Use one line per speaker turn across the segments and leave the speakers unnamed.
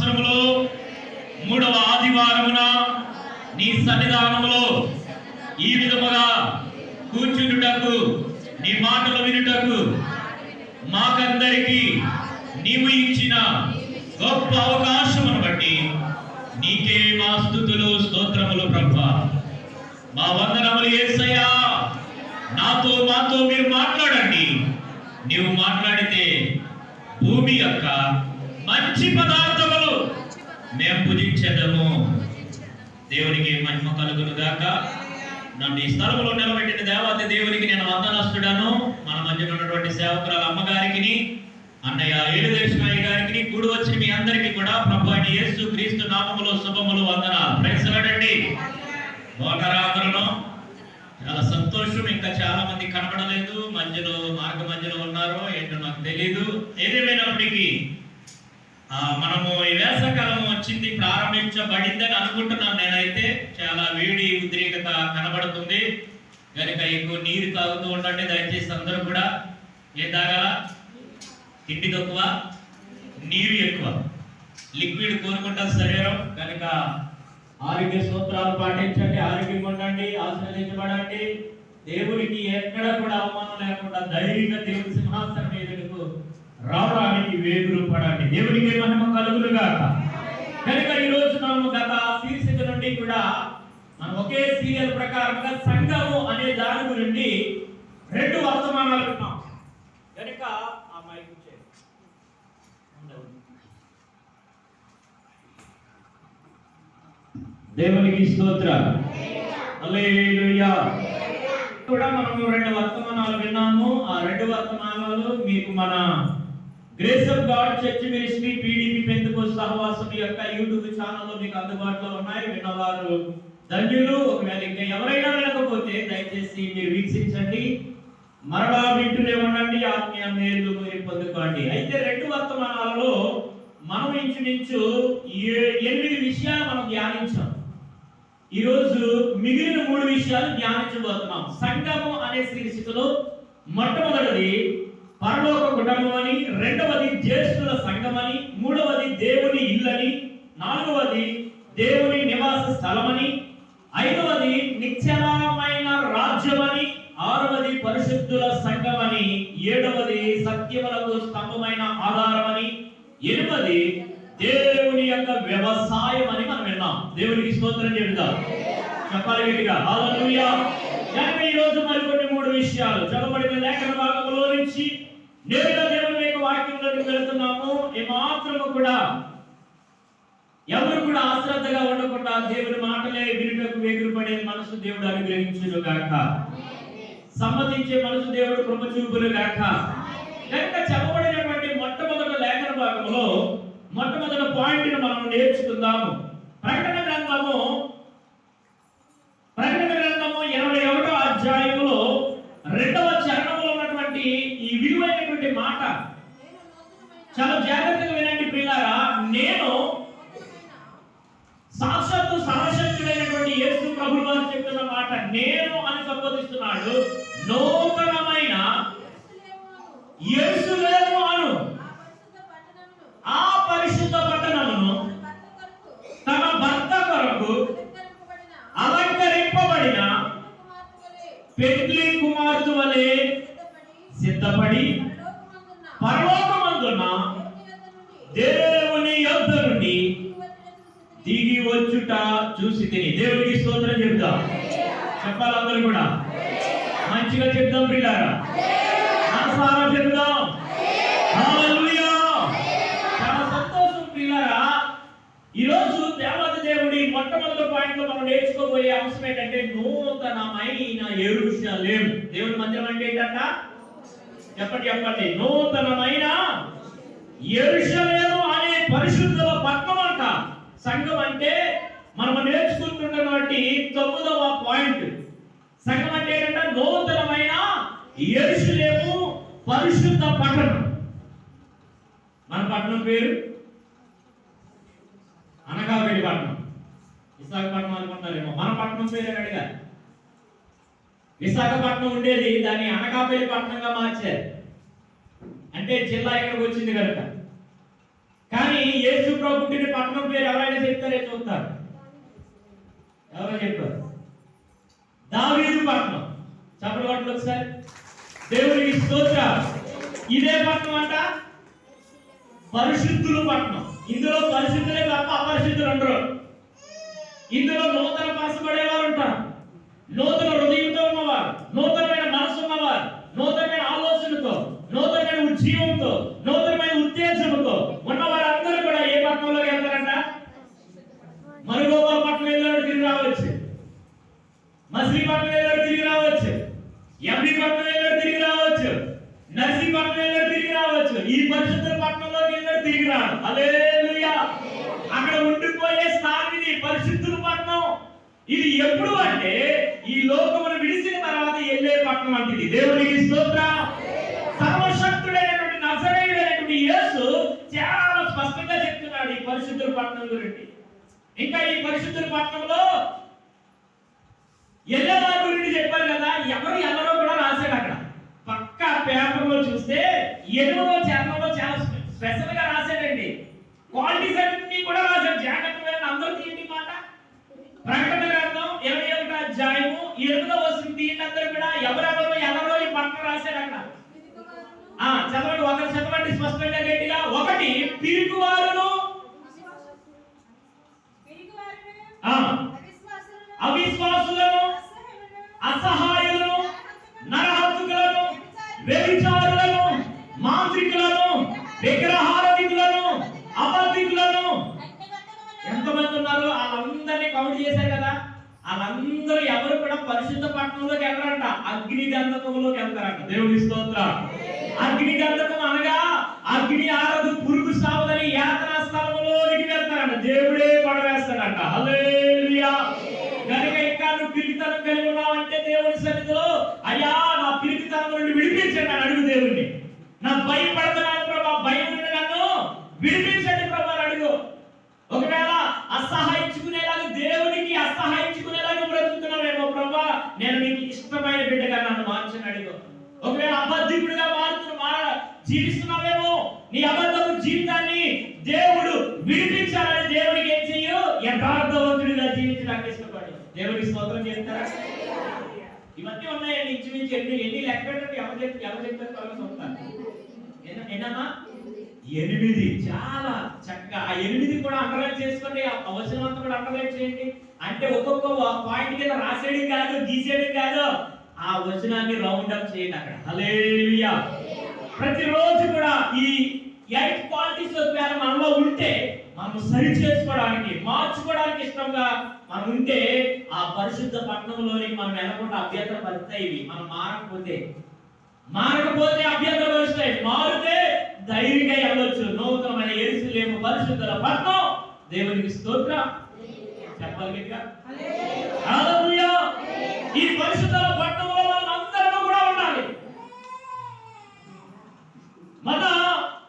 సంవత్సరములో మూడవ ఆదివారమున నీ సన్నిధానములో ఈ విధముగా కూర్చుండుటకు నీ మాటలు వినుటకు మాకందరికి నీవు ఇచ్చిన గొప్ప అవకాశమును బట్టి నీకే మా స్థుతులు స్తోత్రములు ప్రభ. మా వందనములు ఏసయ్యా నాతో మాతో మీరు మాట్లాడండి. నీవు మాట్లాడితే భూమి యొక్క మంచి పదార్థం మేము భుజించదము దేవునికి మహిమ కలుగును గాక నన్ను ఈ స్థలంలో నిలబెట్టిన దేవాది దేవునికి నేను వందనస్తుడను. మన మధ్యలో ఉన్నటువంటి సేవకురాల అమ్మగారికి అన్నయ్య ఏలుదేశమయ్య గారికి కూడి వచ్చిన మీ అందరికీ కూడా ప్రభు అయిన యేసు క్రీస్తు నామములో శుభములు వందనాలు. ప్రైసలాడండి అందరూ చాలా సంతోషం. ఇంకా చాలా మంది కనబడలేదు. మధ్యలో మార్గ మధ్యలో ఉన్నారు. ఏంటో నాకు తెలియదు ఏదేమైనప్పటికీ మనము ఈ వేసవకాలం వచ్చింది ప్రారంభించబడిందని అనుకుంటున్నాను. నేనైతే చాలా వేడి ఉద్రేకత కనబడుతుంది. కనుక ఎక్కువ నీరు తాగుతూ ఉండండి. దయచేసి అందరూ కూడా ఏం తాగాల? తిండి తక్కువ నీరు ఎక్కువ. లిక్విడ్ కోరుకుంటారు శరీరం. కనుక ఆరోగ్య సూత్రాలు పాటించండి. ఆరోగ్యంగా ఉండండి ఆశ్రయించబడండి. దేవునికి ఎక్కడ కూడా అవమానం లేకుండా ధైర్యంగా దేవుని సింహాసనం మీదకు రావడానికి వేగులు పడండి దేవునికి మహిమ కలుగులు గాక కనుక ఈ రోజు మనము గత శీర్షిక నుండి కూడా మనం ఒకే సీరియల్ ప్రకారంగా సంఘము అనే దాని గురించి రెండు వర్తమానాలు విన్నాం. కనుక ఆ మైక్. దేవునికి హల్లెలూయా. కూడా మనము రెండు వర్తమానాలు విన్నాము. ఆ రెండు వర్తమానాలు మీకు మన grace of God church ministry PDP పెందుకో సహవాసం యొక్క యూట్యూబ్ ఛానల్లో మీకు అందుబాటులో ఉన్నాయి. విన్నవారు ధన్యులు. ఒకవేళ ఇంకా ఎవరైనా వినకపోతే దయచేసి మీరు వీక్షించండి. మరలా వింటూనే ఉండండి. ఆత్మీయ మేలు మీరు పొందుకోండి. అయితే రెండు వర్తమానాలలో మనం ఇంచుమించు ఏ- ఎనిమిది విషయాలు మనం ధ్యానించాం. ఈరోజు మిగిలిన మూడు విషయాలు ధ్యానించబోతున్నాం. సంగమం అనే శీర్షికలో మొట్టమొదటిది పరలోక కుటుంబం అని రెండవది జ్యేష్ఠుల సంఘమని మూడవది దేవుని ఇల్లని నాలుగవది దేవుని నివాస స్థలమని ఐదవది నిత్యమైన రాజ్యమని ఆరవది పరిశుద్ధుల సంఘమని ఏడవది సత్యములకు స్తంభమైన ఆధారమని ఎనిమిది దేవుని యొక్క వ్యవసాయం అని మనం విన్నాం. దేవునికి స్తోత్రం చెబుతాం చెప్పాలి గట్టిగా. హల్లెలూయా కనుక ఈ రోజు మరికొన్ని మూడు విషయాలు. చదవబడిన లేఖన భాగంలో నుంచి దేవుడ దేవుని యొక్క వాక్యంలోకి వెళుతున్నాము ఏమాత్రము కూడా ఎవరు కూడా అశ్రద్ధగా ఉండకుండా దేవుని మాటలే వినుటకు వేగురుపడే మనసు దేవుడు అనుగ్రహించును గాక. సమ్మతించే మనసు దేవుడు కృప చూపును గాక. కనుక చెప్పబడినటువంటి మొట్టమొదటి లేఖన భాగంలో మొట్టమొదటి పాయింట్ మనం నేర్చుకుందాము. ప్రకటన గ్రంథము ప్రకటన గ్రంథము ఇరవై ఒకటో అధ్యాయములో రెండవ చరణంలో ఉన్నటువంటి ఈ విలువైనటువంటి మాట చాలా జాగ్రత్తగా వినండి పిల్లారా నేను సాక్షాత్తు సర్వశక్తుడైనటువంటి యేసు ప్రభు వారు చెప్తున్న మాట నేను అని సంబోధిస్తున్నాడు. నూతనమైన యేసులేము అను. ఆ పరిశుద్ధ పట్టణమును తన భర్త కొరకు అలంకరింపబడిన పెళ్ళి కుమార్తె వలె సిద్ధపడి చెప్పాలి అందరూ కూడా. మంచిగా చెప్దాం పిల్లారా మనసారా చెప్దాం. చాలా సంతోషం పిల్లారా ఈరోజు దేవత దేవుడి మొట్టమొదటి పాయింట్లో మనం నేర్చుకోబోయే అంశం ఏంటంటే నూతనమైన ఎరుషలేం. దేవుడి మందిరం అంటే ఏంటంట? చెప్పండి చెప్పండి. నూతనమైన ఎరుషలేము అనే పరిశుద్ధుల పట్టణం అంట. సంఘం అంటే మనం నేర్చుకుంటున్నటువంటి తొమ్మిదవ పాయింట్. అంటే ఏంటంటే నూతనమైన ఎరుసలేము పరిశుద్ధ పట్టణం. మన పట్టణం పేరు? అనకాపల్లి పట్టణం. విశాఖపట్నం అనుకుంటారేమో. మన పట్టణం పేరు అని అడిగారు? విశాఖపట్నం ఉండేది దాన్ని అనకాపల్లి పట్టణంగా మార్చారు. అంటే జిల్లా ఇక్కడికి వచ్చింది కనుక. కానీ యేసు ప్రభు పుట్టిన పట్టణం పేరు ఎవరైనా చెప్తారే చూస్తారు ఎవరో చెప్పారు? దావీదు పట్నం చెప్పండి పట్టణం ఒకసారి. దేవునికి స్తోత్ర ఇదే పట్నం అంట? పరిశుద్ధులు పట్నం ఇందులో పరిశుద్ధులే తప్ప అపరిశుద్ధులు ఉండరు ఇందులో నూతన పరచబడేవారు ఉంటారు. నూతన హృదయంతో ఉన్నవారు నూతనమైన మనసు ఉన్నవారు నూతనమైన ఆలోచనతో నూతనమైన ఉజ్జీవంతో నూతన ఉద్దేశంతో ఉన్నవారందరూ కూడా ఏ పట్టణంలోకి వెళ్తారంట మరుగోపాల పట్టణం వెళ్ళాడు తిరిగి రావచ్చు మచిలీపట్నం వెళ్ళాడు తిరిగి రావచ్చు ఎంపీ పట్నం వెళ్ళాడు తిరిగి రావచ్చు నర్సీపట్నం వెళ్ళాడు తిరిగి రావచ్చు. ఈ పరిశుద్ధ పట్టణంలోకి వెళ్ళి తిరిగి రాడు హల్లెలూయా. అక్కడ ఉండిపోయే స్థానిని పరిశుద్ధుల పట్టణం. ఇది ఎప్పుడు అంటే ఈ లోకమును విడిచిన తర్వాత వెళ్ళే పట్టణం అంటే దేవునికి స్తోత్ర. సర్వశక్తుడైనటువంటి నజరేయుడైనటువంటి యేసు చాలా స్పష్టంగా చెప్తున్నాడు ఈ పరిశుద్ధుల పట్టణం గురించి. ఇంకా ఈ పరిశుద్ధుల పట్టణంలో ఎల్లవారి గురించి చెప్పారు కదా ఎవరు ఎవరో కూడా రాశాడు అక్కడ పక్క పేపర్లో చూస్తే ఎనిమిదో చరణంలో చాలా స్పెషల్గా రాశాడండి క్వాలిటీస్ అన్ని కూడా రాశాడు జాగ్రత్తగా అందరూ తీయండి మాట ప్రకటన గ్రంథం ఇరవై ఒకటి అధ్యాయము ఎనిమిదో వస్తుంది తీయండి అందరూ కూడా ఎవరెవరో ఎవరో ఈ పక్కన రాశాడు అక్కడ ఆ చదవండి ఒకటి చదవండి స్పష్టంగా గట్టిగా ఒకటి పిరుగువారును ఆ అవిశ్వాసులను అసహాయులను నరహత్తుకులను వ్యభిచారులను మాంత్రికులను విగ్రహారధికులను అబద్ధికులను ఎంతమంది ఉన్నారు వాళ్ళందరినీ కౌంట్ చేశారు కదా వాళ్ళందరూ ఎవరు కూడా పరిశుద్ధ పట్టణంలోకి వెళ్ళరంట అగ్ని గంధకంలోకి వెళ్తారంట. దేవుని స్తోత్ర. అగ్ని గంధకం అనగా అగ్ని ఆరదు పురుగు సావదని యాత్రా స్థలంలోనికి వెళ్తారంట. దేవుడే పడవేస్తాడంట. హల్లెలూయా. కనుక ఇంకా నువ్వు పిరికితనం కలిగి ఉన్నావంటే దేవుని సన్నిధిలో అయ్యా నా పిరికితనం నుండి విడిపించండి అని అడుగు దేవుణ్ణి నా భయపడుతున్నాను ప్రభా భయం నుండి నన్ను విడిపించండి ప్రభా అని అడుగు ఒకవేళ అసహాయించుకునేలాగా దేవునికి అసహాయించుకునేలాగా బ్రతుకుతున్నావేమో ప్రభా నేను నీకు ఇష్టమైన బిడ్డగా నన్ను మార్చని అడుగు ఒకవేళ అబద్ధికుడిగా మారుతున్న మార జీవిస్తున్నావేమో నీ అబద్ధపు జీవితాన్ని దేవుడు విడిపించాలని దేవునికి ఏం చెయ్యు యథార్థవంతుడిగా జీవించడానికి ఇష్టపడు దేవుడికి స్తోత్రం చేస్తారా ఇవన్నీ ఉన్నాయండి ఇంచుమించు ఎన్ని ఎన్ని లెక్క పెట్టండి ఎవరు చెప్తే ఎవరు చెప్తారు త్వరగా చూస్తాను ఎన్నమ్మా? ఎనిమిది. చాలా చక్కగా. ఆ ఎనిమిది కూడా అండర్లైన్ చేసుకోండి అవసరం అంతా కూడా అండర్లైన్ చేయండి. అంటే ఒక్కొక్క పాయింట్ కింద రాసేయడం కాదు గీసేయడం కాదు. ఆ వచనాన్ని రౌండ్ అప్ చేయండి అక్కడ. హల్లెలూయా. ప్రతిరోజు కూడా ఈ ఎయిట్ క్వాలిటీస్ ఒకవేళ మనలో ఉంటే మనం సరి చేసుకోవడానికి మార్చుకోవడానికి ఇష్టంగా మనం ఉంటే ఆ పరిశుద్ధ పట్టణంలోని మనం వెళ్ళకుండా అభ్యర్థన పడతాయి ఇవి మనం మారకపోతే. మారకపోతే అభ్యర్థన వస్తాయి మారితే ధైర్యంగా వెళ్ళొచ్చు. నూతనమైన ఎరుసలేము పరిశుద్ధుల పట్నం దేవునికి స్తోత్ర. చెప్పాలి ఈ పరిశుద్ధుల పట్టణంలో మనం అందరం కూడా ఉండాలి. మన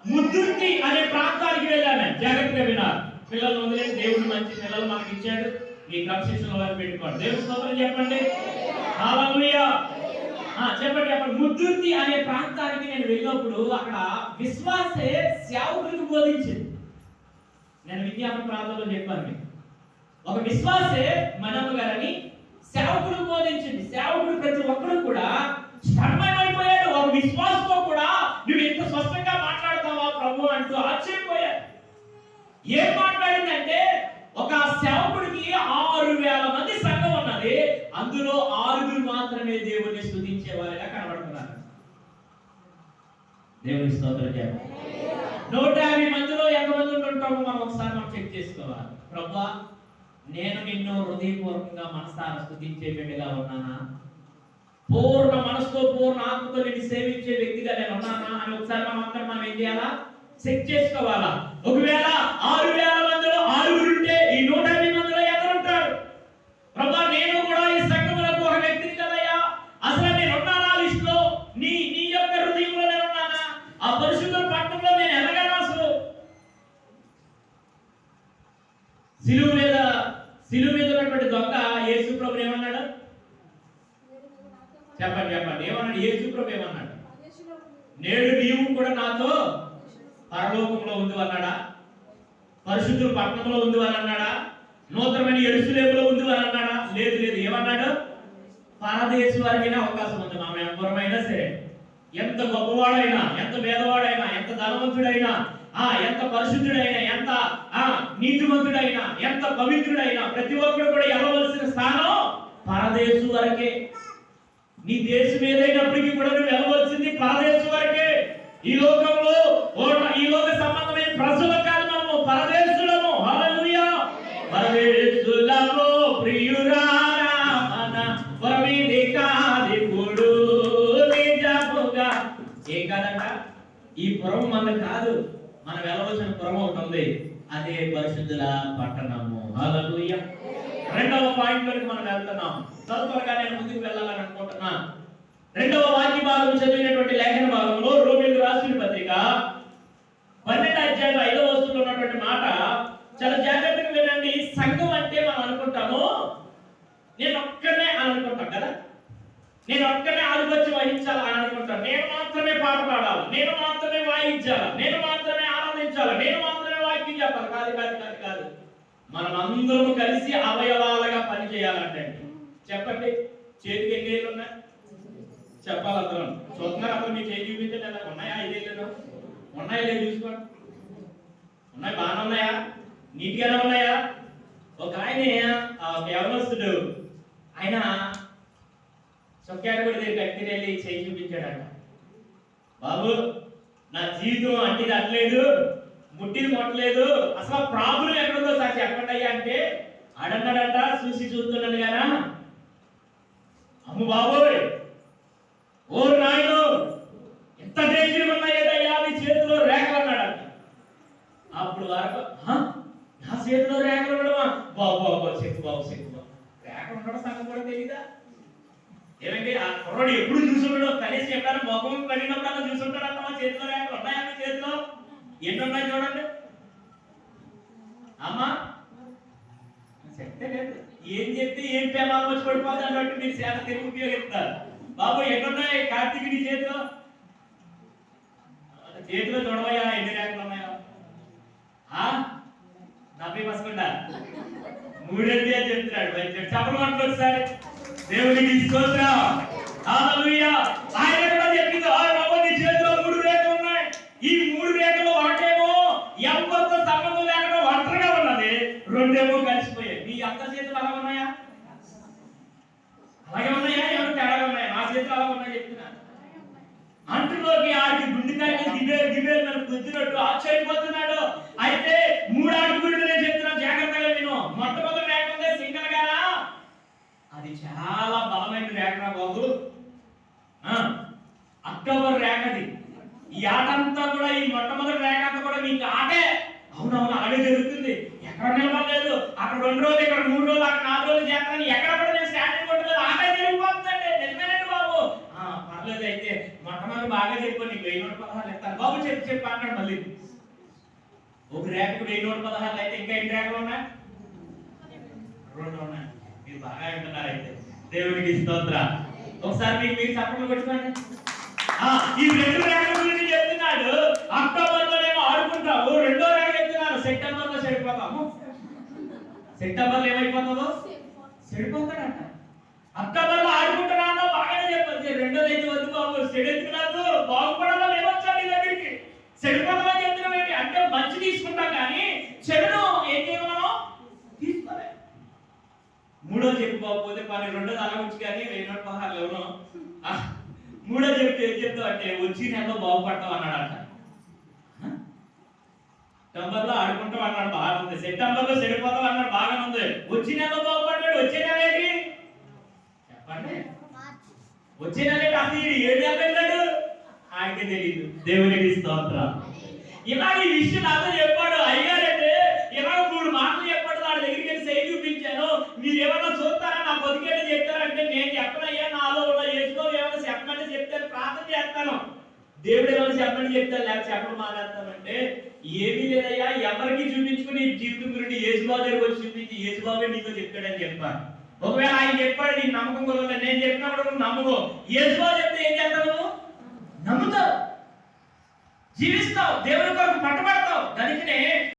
ముద్దుర్తి అనే ప్రాంతానికి వెళ్ళాను జాగ్రత్తగా వినాలి. పిల్లలు వదిలేసి దేవుడు మంచి పిల్లలు మనకి ఇచ్చాడు మీ కన్సెషన్ వారు పెట్టుకోండి. దేవుని స్తోత్రం చెప్పండి. హల్లెలూయా ఆ, చెప్పండి చెప్పండి. ముద్దుర్తి అనే ప్రాంతానికి నేను వెళ్ళినప్పుడు అక్కడ విశ్వాసే సేవకులకు బోధించింది. నేను విజ్ఞాపన ప్రాంతంలో చెప్పాను మీకు. ఒక విశ్వాసే మనమ్మ గారని సేవకుడు బోధించింది. సేవకుడు ప్రతి ఒక్కరు కూడా స్తన్మయమైపోయాడు ఒక విశ్వాస కూడా నువ్వు ఇంత స్పష్టంగా మాట్లాడతావా ప్రభు అంటూ ఆశ్చర్యపోయాడు ఏం మాట్లాడిందంటే ఒక సేవకుడికి ఆరు వేల మంది సంఘం ఉన్నది అందులో ఆరుగురు మాత్రమే దేవుణ్ణి స్తుతించే వారిగా కనబడుతున్నారు దేవుని స్తోత్రం నూట యాభై మందిలో ఎంతమంది ఉంటుంటామో మనం ఒకసారి మనం చెక్ చేసుకోవాలి. ప్రభా నేను నిన్ను హృదయపూర్వకంగా మనసారా స్థుతించే బిడ్డగా ఉన్నానా? పూర్ణ మనసుతో పూర్ణ ఆత్మతో నేను సేవించే వ్యక్తిగా నేను ఉన్నానా అని ఒకసారి మనం అందరం మనం ఏం చేయాలా? చెక్ చేసుకోవాలా? ఒకవేళ ఆరు వేల మందిలో ఆరుగురు ఉంటే ఈ నూట యాభై మందిలో ఎవరు ఉంటారు ప్రభా నేను కూడా ఈ సంఘములకు ఒక వ్యక్తిని కదయ్యా అసలు నేను ఉన్నానా లిస్ట్లో నీ నీ యొక్క హృదయంలో నేను ఉన్నానా ఆ పరిశుద్ధ పట్టణంలో నేను ఎదగను అసలు సిలువు మీద సిలువు మీద ఉన్నటువంటి దొంగ యేసు ప్రభు ఏమన్నాడు చెప్పండి చెప్పండి. ఏమన్నాడు? యేసు ప్రభు ఏమన్నాడు? నేడు నీవు కూడా నాతో పరలోకంలో ఉంది అన్నాడా పరిశుద్ధులు పట్టణంలో ఉంది అని అన్నాడా నూతనమైన ఎరుసలేములో ఉంది అని అన్నాడా లేదు లేదు. ఏమన్నాడు? పరదేశు వారికైనా అవకాశం ఉంది. మనం ఎవరమైనా సరే. ఎంత గొప్పవాడైనా ఎంత పేదవాడైనా ఎంత ధనవంతుడైనా ఆ ఎంత పరిశుద్ధుడైనా ఎంత ఆ నీతివంతుడైనా ఎంత పవిత్రుడైనా ప్రతి ఒక్కరు కూడా వెళ్ళవలసిన స్థానం పరదేశు వరకే. నీ దేశం ఏదైనప్పటికీ కూడా నువ్వు వెళ్ళవలసింది పరదేశం వరకే. ఈ లోకంలో ఈ లోక సంబంధమైన ప్రజల కారణము పరదేశులము. హల్లెలూయా. పరదేశులము ప్రియురారా మన పరమిది కాదిప్పుడు నిజముగా. కాదంట? ఈ పురం మన కాదు. మనం వెళ్ళవలసిన పురం ఒకటి ఉంది. అదే పరిశుద్ధుల పట్టణము. హల్లెలూయా. రెండవ పాయింట్ వరకు మనం వెళ్తున్నాం. తదుపరిగా నేను ముందుకు వెళ్ళాలని అనుకుంటున్నా. రెండవ వాక్య భాగం చదివినటువంటి లేఖన భాగంలో రోమిల్ రాసిన పత్రిక పన్నెండు అధ్యాయం ఐదవ వస్తువులు ఉన్నటువంటి మాట చాలా జాగ్రత్తగా వినండి. సంఘం అంటే మనం అనుకుంటాము నేను ఒక్కనే అని అనుకుంటాం కదా. నేను ఒక్కనే ఆధిపత్యం వహించాలి అని అనుకుంటాను నేను మాత్రమే పాట పాడాలి? నేను మాత్రమే వాయించాలి నేను మాత్రమే ఆనందించాలి నేను మాత్రమే వాక్యం చెప్పాలి? కాదు కాదు కాదు కాదు. మనం అందరం కలిసి అవయవాలుగా పనిచేయాలంటే చెప్పండి. చేతికి ఎన్ని ఏళ్ళు ఉన్నాయి? చెప్పాలి అందరం. చూస్తున్నారు అతను మీ చేతి చూపించే ఎలా ఉన్నాయా? ఐదేళ్ళు ఉన్నాయా లేదు చూసుకోండి. ఉన్నాయి బాగానే ఉన్నాయా? నీట్గానే ఉన్నాయా? ఒక ఆయన ఆ, ఆయన చొక్కాడు కూడా దగ్గర వెళ్ళి చేయి చూపించాడట. బాబు నా జీవితం అంటే అట్లేదు. పుట్టింది కొట్టలేదు అసలు ప్రాబ్లం ఎక్కడుందో సార్ చెప్పండి అయ్యా అంటే అడన్నాడట చూసి చూస్తున్నాడు గానా అమ్ము బాబోయ్ ఓ నాయను ఎంత డేంజర్ ఉన్నాయేదయ్యా నీ చేతిలో రేఖలు అన్నాడట అప్పుడు వరకు నా చేతిలో రేఖలు ఉండడమా బాబు బాబు చెప్పు బాబు చెప్పు బాబు. రేఖలు ఉండడం సంగతి కూడా తెలీదా? ఏమంటే ఆ కుర్రాడు ఎప్పుడు చూసుంటాడు కనీసం ఎప్పుడైనా ముఖం పడినప్పుడు చూసుంటాడు మా చేతిలో రేఖలు ఉన్నాయా మీ చేతిలో ఎన్ని ఉన్నాయి చూడండి అమ్మా చెప్తే లేదు ఏం చెప్తే ఏం పేమాలు వచ్చి పడిపోదు అన్నట్టు మీరు సేవ తెలుగు ఉపయోగిస్తారు బాబు ఎన్నున్నాయి కార్తీక్ నీ చేతిలో చేతిలో చూడవయ్యా ఎన్ని రేఖలు ఉన్నాయా ఆ నవ్వి పసకుండా మూడేంటి అని చెప్తున్నాడు వైద్యుడు చెప్పమంటే ఒకసారి దేవునికి స్తోత్రం ఆయన కూడా చెప్పింది ఆ బాబు నీ చేతిలో మూడు రేఖలు ఉన్నాయి ఈ మూడు రేఖలు ఒకటేమో ఎవరితో సంబంధం లేకుండా ఒంటరిగా ఉన్నది రెండేమో కలిసిపోయాయి మీ అందరి చేతులు అలా ఉన్నాయా అలాగే ఉన్నాయా ఎవరు తేడాగా ఉన్నాయా నా చేతులు అలా ఉన్నాయి చెప్తున్నా అంటులోకి ఆడికి గుండెకాయలు దివే దివే నన్ను గుద్దినట్టు ఆశ్చర్యపోతున్నాడు అయితే మూడు అడుగులు నేను చెప్తున్నాను జాగ్రత్తగా విను మొట్టమొదటి రేఖ ఉంది సింగల్ గారా అది చాలా బలమైన రేఖ అక్టోబర్ రేఖది. ఈ ఆటంతా కూడా ఈ మొట్టమొదటి రేఖ అంతా కూడా మీకు ఆటే. అవునవును ఆడే జరుగుతుంది. ఎక్కడ నిలబడలేదు. అక్కడ రెండు రోజులు ఇక్కడ మూడు రోజులు అక్కడ నాలుగు రోజులు చేస్తాను ఎక్కడ కూడా నేను స్టాండింగ్ కొట్టలేదు. ఆటే జరిగిపోతుందండి. నిజమేనండి బాబు. పర్లేదు అయితే మొట్టమొదటి బాగా చెప్పు నీకు వెయ్యి నూట పదహారు ఇస్తాను. బాబు చెప్పు చెప్పు అన్నాడు మళ్ళీ. ఒక రేఖకు వెయ్యి నూట పదహారు అయితే ఇంకా ఎన్ని రేఖలు ఉన్నాయి? రెండు ఉన్నాయి. మీరు బాగా వింటున్నారు అయితే దేవుడికి స్తోత్ర. ఒకసారి మీకు మీరు చప్పట్లు పెట్టుకోండి ఆ, ఈ రెండు రేఖల గురించి చెప్తున్నాడు. అక్టోబర్ లోనేమో ఆడుకుంటావు. రెండో రేఖ చెప్తున్నాను సెప్టెంబర్లో చెడిపోతాము సెప్టెంబర్లో ఏమైపోతుందో? చెడిపోతాడంట అక్టోబర్లో ఆడుకుంటున్నాను బాగానే చెప్పచ్చు. రెండోది అయితే వద్దు బాబు. చెడెత్తుకు బాగుపడాలో ఏమొచ్చా నీ దగ్గరికి? చెడిపోతామని చెప్తున్నాం ఏంటి? అంటే మంచి తీసుకుంటాం కానీ చెడును మూడో చెప్పుకోకపోతే పని రెండో అలా ఉంచి కానీ వెయ్యి పహార్లో మూడో చెప్తే ఏం చెప్తావు అంటే వచ్చి నెలలో బాగుపడతావు అన్నాడట సెప్టెంబర్లో ఆడుకుంటాం అన్నాడు బాగుంది. సెప్టెంబర్లో సరిపోతాం అన్నాడు బాగానే ఉంది వచ్చే నెలలో బాగుపడ్డాడు వచ్చే నెల ఏంటి? చెప్పండి. వచ్చే నెల ఏంటి? అసలు నెల వెళ్ళాడు ఆయనకి తెలియదు దేవునికి స్తోత్ర. ఇలాగ ఈ విషయం నాతో చెప్పాడు. అయ్యారంటే ఇలాగ మూడు మాటలు దేవుడు ఏమైనా చెప్పండి చెప్తాను లేకపోతే చెప్పడం మాట్లాడతామంటే ఏమీ లేదయ్యా ఎవరికి చూపించుకుని జీవితం గురించి యేసుబాబు దగ్గర వచ్చి చూపించి యేసుబాబే నీతో చెప్తాడని చెప్పాను ఒకవేళ ఆయన చెప్పాడు నీకు నమ్మకం కుదరదు. నేను చెప్పినప్పుడు నువ్వు నమ్మవు యేసుబాబు చెప్తే ఏం చేస్తావు నమ్ముతావు. జీవిస్తావు. దేవుని కొరకు పట్టబడతావు. దానికినే